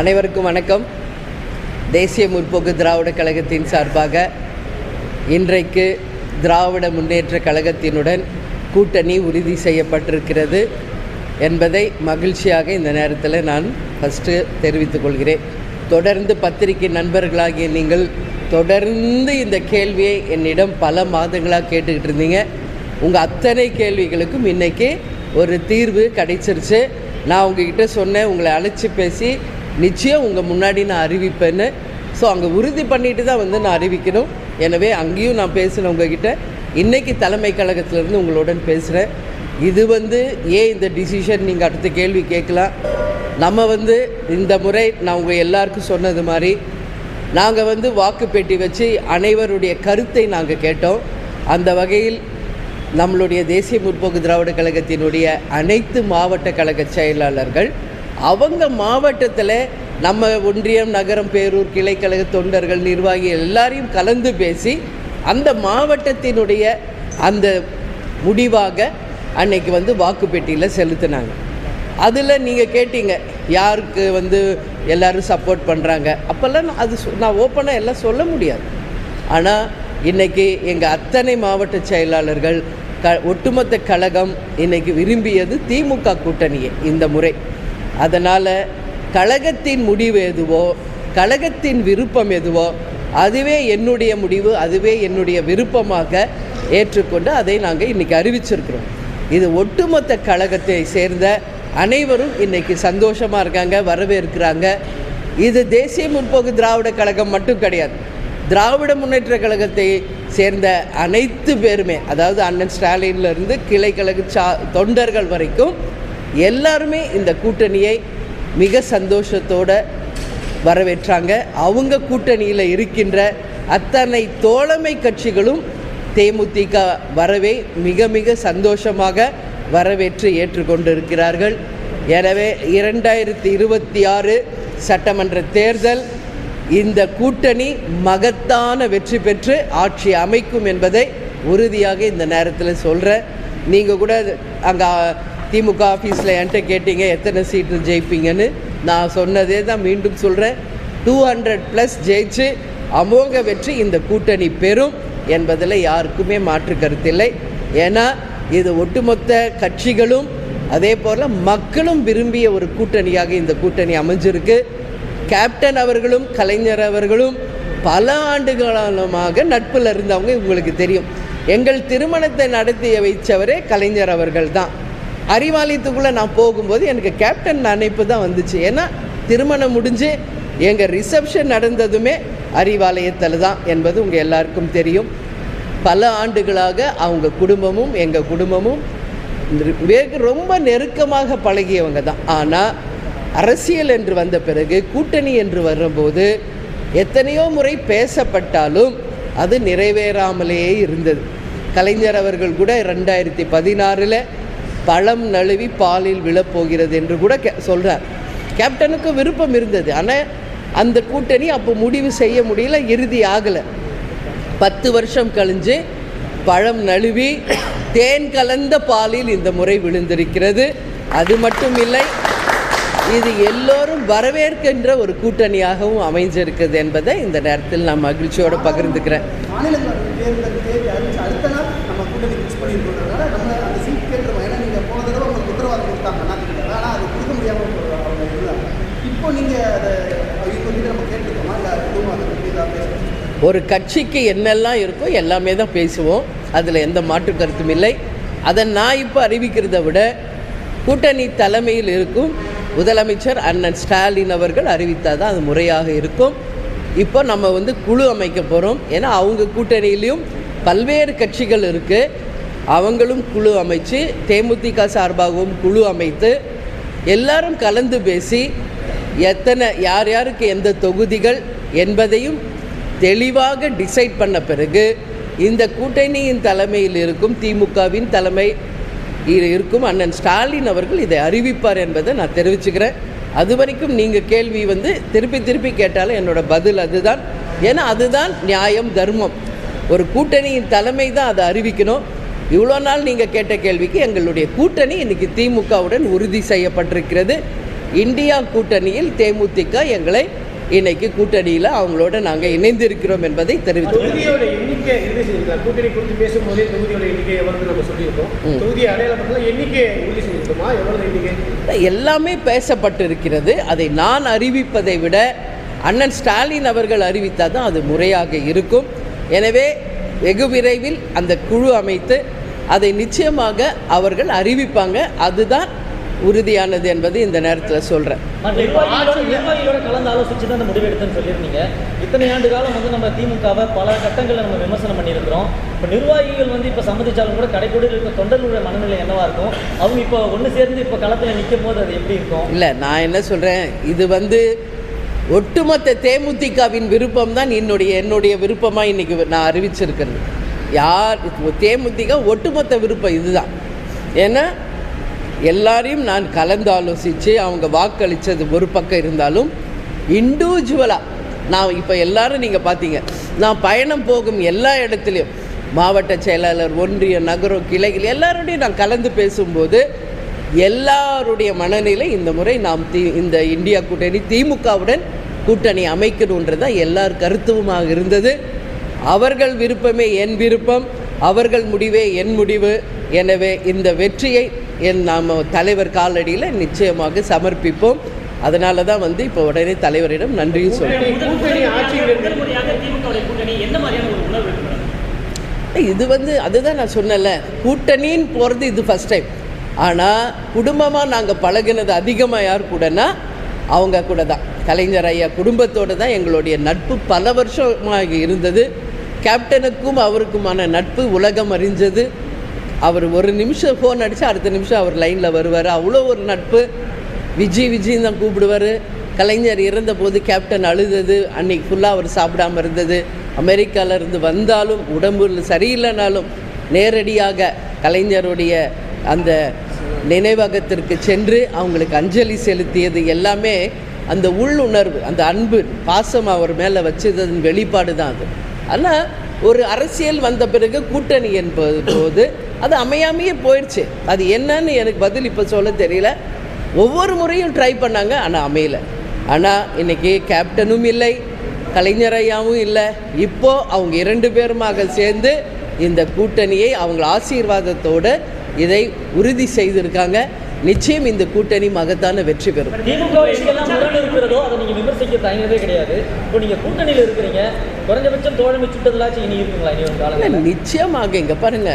அனைவருக்கும் வணக்கம். தேசிய முற்போக்கு திராவிட கழகத்தின் சார்பாக இன்றைக்கு திராவிட முன்னேற்ற கழகத்தினுடன் கூட்டணி உறுதி செய்யப்பட்டிருக்கிறது என்பதை மகிழ்ச்சியாக இந்த நேரத்தில் நான் ஃபஸ்ட்டு தெரிவித்துக் கொள்கிறேன். தொடர்ந்து பத்திரிகை நண்பர்களாகிய நீங்கள் தொடர்ந்து இந்த கேள்வியை என்னிடம் பல மாதங்களாக கேட்டுக்கிட்டு இருந்தீங்க. உங்கள் அத்தனை கேள்விகளுக்கும் இன்றைக்கி ஒரு தீர்வு கிடைச்சிருச்சு. நான் உங்ககிட்ட சொன்னேன் உங்களை அழைச்சி பேசி நிச்சயம் உங்கள் முன்னாடி நான் அறிவிப்பேன்னு. ஸோ அங்கே உறுதி பண்ணிட்டு தான் வந்து நான் அறிவிக்கணும். எனவே அங்கேயும் நான் பேசினேன் உங்ககிட்ட. இன்றைக்கி தலைமை கழகத்திலேருந்து உங்களுடன் பேசுகிறேன் இது வந்து ஏன் இந்த டிசிஷன் நீங்கள் அடுத்த கேள்வி கேட்கலாம். நம்ம வந்து இந்த முறை நான் உங்கள் எல்லாருக்கும் சொன்னது மாதிரி நாங்கள் வந்து வாக்குப்பேட்டி வச்சு அனைவருடைய கருத்தை நாங்கள் கேட்டோம். அந்த வகையில் நம்மளுடைய தேசிய முற்போக்கு திராவிட கழகத்தினுடைய அனைத்து மாவட்ட கழக செயலாளர்கள் அவங்க மாவட்டத்தில் நம்ம ஒன்றியம் நகரம் பேரூர் கிளைக்கழக தொண்டர்கள் நிர்வாகிகள் எல்லாரையும் கலந்து பேசி அந்த மாவட்டத்தினுடைய அந்த முடிவாக அன்னைக்கு வந்து வாக்குப்பெட்டியில் செலுத்தினாங்க. அதில் நீங்கள் கேட்டீங்க யாருக்கு வந்து எல்லாரும் சப்போர்ட் பண்ணுறாங்க அப்போல்லாம் அது நான் ஓப்பனாக எல்லாம் சொல்ல முடியாது. ஆனால் இன்னைக்கு எங்கள் அத்தனை மாவட்ட செயலாளர்கள் க ஒட்டுமொத்த கழகம் இன்றைக்கி விரும்பியது திமுக கூட்டணியே இந்த முறை. அதனால் கழகத்தின் முடிவு எதுவோ கழகத்தின் விருப்பம் எதுவோ அதுவே என்னுடைய முடிவு அதுவே என்னுடைய விருப்பமாக ஏற்றுக்கொண்டு அதை நாங்கள் இன்றைக்கி அறிவிச்சிருக்கிறோம். இது ஒட்டுமொத்த கழகத்தை சேர்ந்த அனைவரும் இன்றைக்கி சந்தோஷமாக இருக்காங்க வரவேற்கிறாங்க. இது தேசிய முற்போக்கு திராவிட கழகம் மட்டும் கிடையாது. திராவிட முன்னேற்ற கழகத்தை சேர்ந்த அனைத்து பேருமே அதாவது அண்ணன் ஸ்டாலின்லேருந்து கிளை கழக சா தொண்டர்கள் வரைக்கும் எல்லாருமே இந்த கூட்டணியை மிக சந்தோஷத்தோடு வரவேற்றாங்க. அவங்க கூட்டணியில் இருக்கின்ற அத்தனை தோழமை கட்சிகளும் தேமுதிக வரவே மிக மிக சந்தோஷமாக வரவேற்று ஏற்றுக்கொண்டிருக்கிறார்கள். எனவே இரண்டாயிரத்தி இருபத்தி ஆறு சட்டமன்ற தேர்தல் இந்த கூட்டணி மகத்தான வெற்றி பெற்று ஆட்சி அமைக்கும் என்பதை உறுதியாக இந்த நேரத்தில் சொல்கிறேன் நீங்கள் கூட அங்கே திமுக ஆஃபீஸில் என்கிட்ட கேட்டீங்க எத்தனை சீட்டு ஜெயிப்பீங்கன்னு. நான் சொன்னதே தான் மீண்டும் சொல்கிறேன் டூ ஹண்ட்ரட் ப்ளஸ் ஜெயிச்சு அமோக வெற்றி இந்த கூட்டணி பெறும் என்பதில் யாருக்குமே மாற்று கருத்தில்லை ஏன்னா இது ஒட்டுமொத்த கட்சிகளும் அதே போல் மக்களும் விரும்பிய ஒரு கூட்டணியாக இந்த கூட்டணி அமைஞ்சிருக்கு. கேப்டன் அவர்களும் கலைஞர் அவர்களும் பல ஆண்டுகாலமாக நட்பில் இருந்தவங்க உங்களுக்கு தெரியும். எங்கள் திருமணத்தை நடத்தி வைச்சவரே கலைஞர் அவர்கள் தான். அறிவாலயத்துக்குள்ளே நான் போகும்போது எனக்கு கேப்டன் அணைப்பு தான் வந்துச்சு. ஏன்னா திருமணம் முடிஞ்சு எங்கள் ரிசப்ஷன் நடந்ததுமே அறிவாலயத்தில் தான் என்பது உங்கள் எல்லாருக்கும் தெரியும். பல ஆண்டுகளாக அவங்க குடும்பமும் எங்கள் குடும்பமும் வெகு ரொம்ப நெருக்கமாக பழகியவங்க தான். ஆனால் அரசியல் என்று வந்த பிறகு கூட்டணி என்று வரும்போது எத்தனையோ முறை பேசப்பட்டாலும் அது நிறைவேறாமலேயே இருந்தது. கலைஞர் அவர்கள் கூட ரெண்டாயிரத்தி பதினாறில் பழம் நழுவி பாலில் விழப்போகிறது என்று கூட கே சொல்கிறார் கேப்டனுக்கு விருப்பம் இருந்தது. ஆனால் அந்த கூட்டணி அப்போ முடிவு செய்ய முடியல இறுதி ஆகலை. பத்து வருஷம் கழிஞ்சு பழம் நழுவி தேன் கலந்த பாலில் இந்த முறை விழுந்திருக்கிறது. அது மட்டும் இல்லை இது எல்லோரும் வரவேற்கின்ற ஒரு கூட்டணியாகவும் அமைஞ்சிருக்குது என்பதை இந்த நேரத்தில் நான் மகிழ்ச்சியோடு பகிர்ந்துக்கிறேன் மாநிலங்களவை தேர்தல் தேதி அறிவிச்சு அடுத்த நாள் நம்ம கூட்டணி ஃபிக்ஸ் பண்ணியிருக்கோன்றதுனால நம்ம அந்த சீட் கேட்டுருவோம் ஏன்னா நீங்கள் போன தடவை உங்களுக்கு உத்தரவாதம் கொடுத்தாங்க நாட்டுக்கு ஆனால் அது கொடுக்க முடியாமல் அவங்க இருந்தாங்க இப்போ நீங்கள் அதை இப்போ வந்து நம்ம கேட்டுருக்கோமா இல்லை குடும்பம் அதை பற்றி ஏதாவது பேசுகிறோம் ஒரு கட்சிக்கு என்னெல்லாம் இருக்கோ எல்லாமே தான் பேசுவோம். அதில் எந்த மாற்று கருத்தும் இல்லை. அதை நான் இப்போ அறிவிக்கிறதை விட கூட்டணி தலைமையில் இருக்கும் முதலமைச்சர் அண்ணன் ஸ்டாலின் அவர்கள் அறிவித்தால் தான் அது முறையாக இருக்கும். இப்போ நம்ம வந்து குழு அமைக்க போகிறோம் ஏன்னா அவங்க கூட்டணியிலையும் பல்வேறு கட்சிகள் இருக்குது அவங்களும் குழு அமைச்சு தேமுதிக சார்பாகவும் குழு அமைத்து எல்லாரும் கலந்து பேசி எத்தனை யார் யாருக்கு எந்த தொகுதிகள் என்பதையும் தெளிவாக டிசைட் பண்ண பிறகு இந்த கூட்டணியின் தலைமையில் இருக்கும் திமுகவின் தலைமை இருக்கும் அண்ணன் ஸ்டாலின் அவர்கள் இதை அறிவிப்பார் என்பதை நான் தெரிவிச்சுக்கிறேன். அது வரைக்கும் நீங்கள் கேள்வி வந்து திருப்பி திருப்பி கேட்டாலும் என்னோட பதில் அதுதான். ஏன்னா அதுதான் நியாயம் தர்மம். ஒரு கூட்டணியின் தலைமை தான் அதை அறிவிக்கணும். இவ்வளோ நாள் நீங்கள் கேட்ட கேள்விக்கு எங்களுடைய கூட்டணி இன்றைக்கி திமுகவுடன் உறுதி செய்யப்பட்டிருக்கிறது. இந்தியா கூட்டணியில் தேமுதிக எங்களை இன்னைக்கு கூட்டணியில் அவங்களோட நாங்கள் இணைந்திருக்கிறோம் என்பதை தெரிவித்துள்ளோம் எல்லாமே பேசப்பட்டிருக்கிறது. அதை நான் அறிவிப்பதை விட அண்ணன் ஸ்டாலின் அவர்கள் அறிவித்தால் தான் அது முறையாக இருக்கும். எனவே வெகு விரைவில் அந்த குழு அமைத்து அதை நிச்சயமாக அவர்கள் அறிவிப்பாங்க. அதுதான் உறுதியானது என்பது இந்த நேரத்தில் சொல்கிறேன் நிர்வாகிகளோட கலந்து ஆலோசிச்சு தான் அந்த முடிவு எடுத்தேன்னு சொல்லியிருந்தீங்க. இத்தனை ஆண்டு காலம் வந்து நம்ம திமுகவை பல கட்டங்களில் நம்ம விமர்சனம் பண்ணியிருக்கிறோம். இப்போ நிர்வாகிகள் வந்து இப்போ சம்மதிச்சாலும் கூட கடைக்கோடியில் இருக்க தொண்டர்களுடைய மனநிலை என்னவா இருக்கும்? அவங்க இப்போ ஒன்று சேர்ந்து இப்போ களத்தில் நிற்கும் போது அது எப்படி இருக்கும்? இல்லை நான் என்ன சொல்கிறேன் இது வந்து ஒட்டுமொத்த தேமுதிகவின் விருப்பம் தான் என்னுடைய என்னுடைய விருப்பமாக இன்றைக்கி நான் அறிவிச்சிருக்கிறது. யார் தேமுதிக ஒட்டுமொத்த விருப்பம் இதுதான். ஏன்னா எல்லாரையும் நான் கலந்து ஆலோசித்து அவங்க வாக்களித்தது ஒரு பக்கம் இருந்தாலும் இண்டிவிஜுவலாக நான் இப்போ எல்லாரும் நீங்கள் பார்த்தீங்க நான் பயணம் போகும் எல்லா இடத்துலையும் மாவட்ட செயலாளர் ஒன்றிய நகரம் கிளைகள் எல்லாரோடையும் நான் கலந்து பேசும்போது எல்லாருடைய மனநிலை இந்த முறை நாம் தி இந்த இந்தியா கூட்டணி திமுகவுடன் கூட்டணி அமைக்கணுன்றது தான் எல்லார் கருத்துவமாக இருந்தது. அவர்கள் விருப்பமே என் விருப்பம் அவர்கள் முடிவே என் முடிவு. எனவே இந்த வெற்றியை என் நாம் தலைவர் காலடியில் நிச்சயமாக சமர்ப்பிப்போம். அதனால தான் வந்து இப்போ உடனே தலைவரிடம் நன்றியும் சொல்கிறேன்? இது வந்து அதுதான் நான் சொன்னேன்ல கூட்டணின்னு போகிறது இது ஃபஸ்ட் டைம் ஆனால் குடும்பமாக நாங்கள் பழகினது அதிகமாக யார் கூடனா அவங்க கூட தான். கலைஞர் ஐயா குடும்பத்தோடு தான் எங்களுடைய நட்பு பல வருஷமாக இருந்தது. கேப்டனுக்கும் அவருக்குமான நட்பு உலகம் அறிஞ்சது. அவர் ஒரு நிமிஷம் ஃபோன் அடித்து அடுத்த நிமிஷம் அவர் லைனில் வருவார். அவ்வளோ ஒரு நட்பு. விஜய் விஜய் தான் கூப்பிடுவார். கலைஞர் இறந்தபோது கேப்டன் அழுதது. அன்னைக்கு ஃபுல்லாக அவர் சாப்பிடாம இருந்தது. அமெரிக்காவிலேருந்து வந்தாலும் உடம்பு சரியில்லைனாலும் நேரடியாக கலைஞருடைய அந்த நினைவகத்திற்கு சென்று அவங்களுக்கு அஞ்சலி செலுத்தியது. எல்லாமே அந்த உள்ளுணர்வு அந்த அன்பு பாசம் அவர் மேலே வச்சதன் வெளிப்பாடு தான் அது. ஆனால் ஒரு அரசியல் வந்த பிறகு கூட்டணி என்பது போது அது அமையாமையே போயிடுச்சு. அது என்னன்னு எனக்கு பதில் இப்போ சொல்ல தெரியல. ஒவ்வொரு முறையும் ட்ரை பண்ணாங்க ஆனால் அமையல. ஆனால் இன்னைக்கு கேப்டனும் இல்லை கலைஞர் ஐயாவும் இல்லை. இப்போ அவங்க இரண்டு பேருமாக சேர்ந்து இந்த கூட்டணியை அவங்க ஆசீர்வாதத்தோடு இதை உறுதி செய்திருக்காங்க. நிச்சயம் இந்த கூட்டணி மகத்தான வெற்றி பெறும். இருக்கிறதோ அதை நீங்க விமர்சிக்க தயங்கவே கிடையாது. இப்போ நீங்க கூட்டணியில் இருக்கிறீங்க குறைஞ்சபட்சம் தோழமை சுட்டதலாச்சும் இனி இருக்குங்களா நிச்சயமாக. இங்கே பாருங்க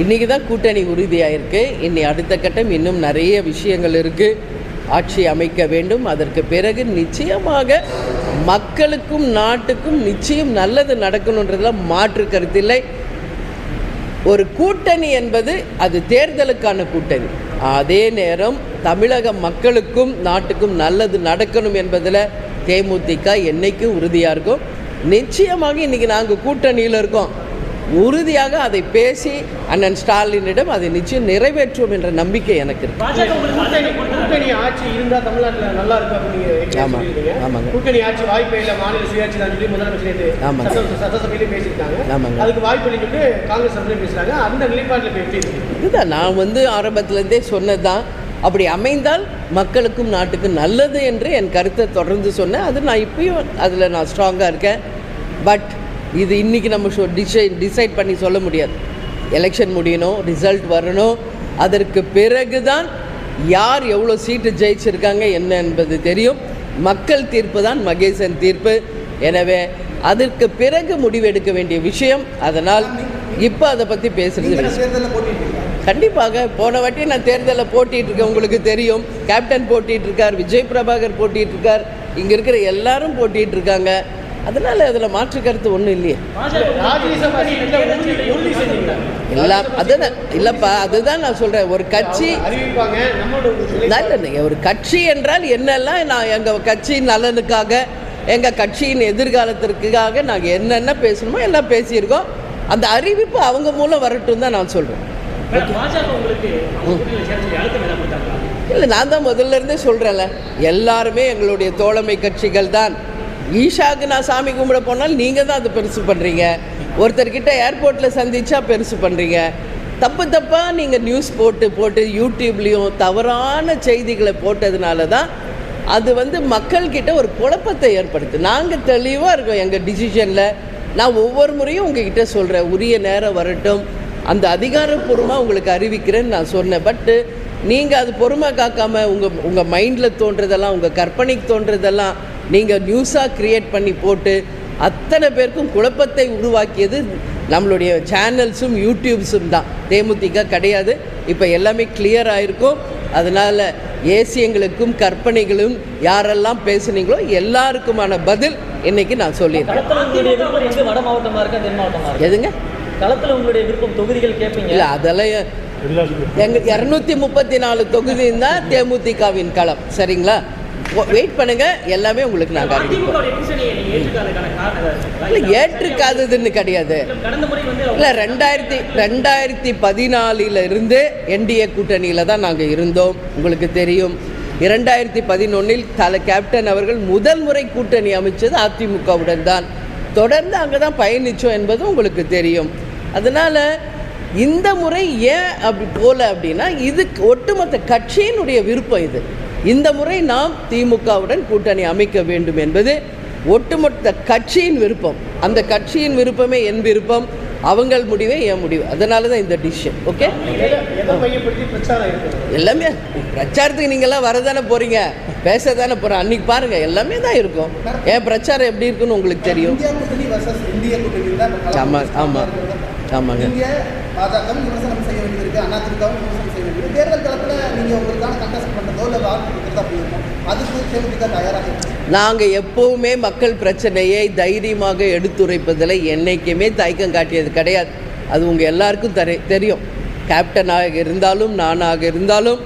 இன்றைக்கி தான் கூட்டணி உறுதியாயிருக்கு. இன்னி அடுத்த கட்டம் இன்னும் நிறைய விஷயங்கள் இருக்குது ஆட்சி அமைக்க வேண்டும். அதற்கு பிறகு நிச்சயமாக மக்களுக்கும் நாட்டுக்கும் நிச்சயம் நல்லது நடக்கணுன்றதுல மாற்று கருத்தில்லை ஒரு கூட்டணி என்பது அது தேர்தலுக்கான கூட்டணி. அதே நேரம் தமிழக மக்களுக்கும் நாட்டுக்கும் நல்லது நடக்கணும் என்பதில் தேமுதிக என்னைக்கும் உறுதியாக இருக்கும் நிச்சயமாக இன்றைக்கி நாங்கள் கூட்டணியில் இருக்கோம். உறுதியாக அதை பேசி அண்ணன் ஸ்டாலினிடம் அதை நிச்சயம் நிறைவேற்றுவோம் என்ற நம்பிக்கை எனக்கு இருக்கு பாஜக உங்களுக்கு கூட்டணி ஆதரவு கொடுத்ததா? கூட்டணி ஆட்சி இருந்தா தமிழ்நாட்டுல நல்லா இருக்கும் அப்படின்னு நீங்க ஏற்கனவே ஆமா. சொல்லியிருந்தீங்க. ஆமாங்க. கூட்டணி ஆட்சி வாய்ப்பே இல்லை மாநில சுயாட்சி தான் சொல்லி முதலமைச்சர் நேத்து ஆமாங்க. சட்ட- சட்டசபையிலே பேசியிருக்காங்க ஆமாங்க. அதுக்கு வாய்ப்பு இல்லைன்னு காங்கிரஸ் பேசுறாங்க அந்த நிலைப்பாட்டில் எப்படி இதுதான் நான் வந்து ஆரம்பத்திலேருந்தே சொன்னது தான் அப்படி அமைந்தால் மக்களுக்கும் நாட்டுக்கும் நல்லது என்று என் கருத்தை தொடர்ந்து சொன்னேன் அது நான் இப்பயும் அதில் நான் ஸ்ட்ராங்காக இருக்கேன் பட் இது இன்றைக்கி நம்ம ஷோ டிசைட் டிசைட் பண்ணி சொல்ல முடியாது. எலெக்ஷன் முடியணும் ரிசல்ட் வரணும். அதற்கு பிறகு தான் யார் எவ்வளோ சீட்டு ஜெயிச்சிருக்காங்க என்ன என்பது தெரியும். மக்கள் தீர்ப்பு தான் மகேசன் தீர்ப்பு. எனவே அதற்கு பிறகு முடிவெடுக்க வேண்டிய விஷயம் அதனால் இப்போ அதை பற்றி போட்டிட்டீங்க கண்டிப்பாக போன வாட்டி நான் தேர்தலில் போட்டிட்டு இருக்கேன் உங்களுக்கு தெரியும். கேப்டன் போட்டிட்டு இருக்கார் விஜய் பிரபாகர் போட்டிட்டு இருக்கார். இங்கே இருக்கிற எல்லாரும் போட்டிட்டு இருக்காங்க. அதனால அதில் மாற்று கருத்து ஒன்றும் இல்லையே. எல்லாம் அதுதான் இல்லைப்பா அதுதான் நான் சொல்கிறேன் ஒரு கட்சி நம்மளோட ஒரு கட்சி என்றால் என்னெல்லாம் நான் எங்கள் கட்சியின் நலனுக்காக எங்கள் கட்சியின் எதிர்காலத்திற்காக நாங்கள் என்னென்ன பேசணுமோ எல்லாம் பேசியிருக்கோம். அந்த அறிவிப்பு அவங்க மூலம் வரட்டும் தான் நான் சொல்கிறேன்? இல்லை நான் தான் முதல்ல இருந்தே சொல்கிறேன்ல எல்லாருமே எங்களுடைய தோழமை கட்சிகள் தான். ஈஷாவுக்கு நான் சாமி கும்பிட போனால் நீங்கள் தான் அதை பெருசு பண்ணுறீங்க ஒருத்தர்கிட்ட ஏர்போர்ட்டில் சந்திச்சா பெருசு பண்ணுறீங்க தப்பு தப்பாக நீங்கள் நியூஸ் போட்டு போட்டு யூடியூப்லேயும் தவறான செய்திகளை போட்டதுனால தான் அது வந்து மக்கள்கிட்ட ஒரு குழப்பத்தை ஏற்படுத்து. நாங்கள் தெளிவாக இருக்கோம் எங்கள் டிசிஷனில் நான் ஒவ்வொரு முறையும் உங்ககிட்ட சொல்கிறேன் உரிய நேரம் வரட்டும். அந்த அதிகாரப்பூர்வமாக உங்களுக்கு அறிவிக்கிறேன்னு நான் சொன்னேன். பட்டு நீங்கள் அது பொறுமை காக்காமல் உங்கள் உங்கள் மைண்டில் தோன்றதெல்லாம் உங்கள் கற்பனைக்கு தோன்றதெல்லாம் நீங்கள் நியூஸாக க்ரியேட் பண்ணி போட்டு அத்தனை பேருக்கும் குழப்பத்தை உருவாக்கியது நம்மளுடைய சேனல்ஸும் யூடியூப்ஸும் தான். தேமுதிக கிடையாது. இப்போ எல்லாமே கிளியர் ஆயிருக்கும். அதனால் ஏசியங்களுக்கும் கற்பனைகளும் யாரெல்லாம் பேசுனீங்களோ எல்லாருக்குமான பதில் இன்னைக்கு நான் சொல்லியிருக்கேன் எதுங்க? களத்தில் உங்களுடைய விருப்பம் தொகுதிகள் கேட்பீங்க இல்லை அதெல்லாம் எங்க இரநூத்தி முப்பத்தி நாலு தொகுதி தான் தேமுதிகவின் களம் சரிங்களா? வெயிட் பண்ணுங்க எல்லாமே உங்களுக்கு காரணம் இல்லை. ஏற்றுக்காததுன்னு கிடையாது. இல்லை ரெண்டாயிரத்தி ரெண்டாயிரத்தி பதினாலில் இருந்து என்டிஏ கூட்டணியில் தான் நாங்கள் இருந்தோம். உங்களுக்கு தெரியும். இரண்டாயிரத்தி பதினொன்றில் தல கேப்டன் அவர்கள் முதல் முறை கூட்டணி அமைச்சது அதிமுகவுடன் தான். தொடர்ந்து அங்கே தான் பயணித்தோம் என்பது உங்களுக்கு தெரியும். அதனால் இந்த முறை ஏன் அப்படி போல அப்படின்னா இது ஒட்டுமொத்த கட்சியினுடைய விருப்பம் இது. இந்த முறை நாம் திமுகவுடன் கூட்டணி அமைக்க வேண்டும் என்பது ஒட்டுமொத்த கட்சியின் விருப்பம். அந்த கட்சியின் விருப்பமே என் விருப்பம். அவங்கள் முடிவே என் முடிவு. அதனால தான் இந்த டிசிஷன் ஓகே எல்லாமே பிரச்சாரத்துக்கு நீங்கள்லாம் வரதானே போகிறீங்க பேச தானே போகிறோம் அன்றைக்கி பாருங்கள் எல்லாமே தான் இருக்கும். ஏன் பிரச்சாரம் எப்படி இருக்குன்னு உங்களுக்கு தெரியும். ஆமாம் ஆமாம் ஆமாங்க. நீங்க பாஜகவும் விமர்சனம் செய்ய வேண்டியது இருக்கு. அதிமுகவும் விமர்சனம் செய்ய வேண்டியது தேர்தல் களத்துல நீங்க உங்களுக்கான கண்டஸ்ட் பண்றதோ இல்ல வாக்கு கொடுக்கறதோ அப்படி இருக்கும் அதுக்கு தேமுதிக தயாராக இருக்கு நாங்கள் எப்போவுமே மக்கள் பிரச்சனையை தைரியமாக எடுத்துரைப்பதில் என்னைக்குமே தயக்கம் காட்டியது கிடையாது. அது உங்கள் எல்லாருக்கும் தெரி தெரியும். கேப்டனாக இருந்தாலும் நானாக இருந்தாலும்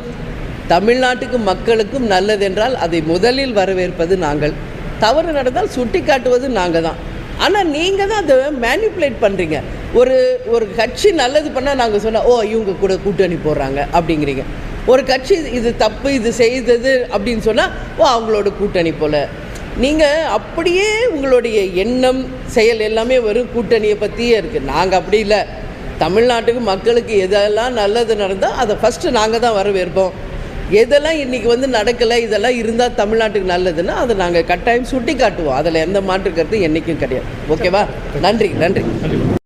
தமிழ்நாட்டுக்கு மக்களுக்கும் நல்லதென்றால் அதை முதலில் வரவேற்பது நாங்கள். தவறு நடந்தால் சுட்டி காட்டுவது நாங்கள் தான் ஆனால் நீங்கள் தான் அதை மேனிப்புலேட் பண்ணுறீங்க ஒரு ஒரு கட்சி நல்லது பண்ணால் நாங்கள் சொன்னால் ஓ இவங்க கூட கூட்டணி போடுறாங்க அப்படிங்கிறீங்க. ஒரு கட்சி இது தப்பு இது செய்தது அப்படின்னு சொன்னால் ஓ அவங்களோட கூட்டணி போல். நீங்கள் அப்படியே உங்களுடைய எண்ணம் செயல் எல்லாமே வரும் கூட்டணியை பற்றியே இருக்குது நாங்கள் அப்படி இல்லை. தமிழ்நாட்டுக்கு மக்களுக்கு எதெல்லாம் நல்லது நடந்தால் அதை ஃபஸ்ட்டு நாங்கள் தான் வரவேற்போம். எதெல்லாம் இன்றைக்கி வந்து நடக்கலை இதெல்லாம் இருந்தால் தமிழ்நாட்டுக்கு நல்லதுன்னா அதை நாங்கள் கட்டாயம் சுட்டி காட்டுவோம் அதில் எந்த மாற்று கருத்து என்றைக்கும் கிடையாது. ஓகேவா? நன்றி நன்றி.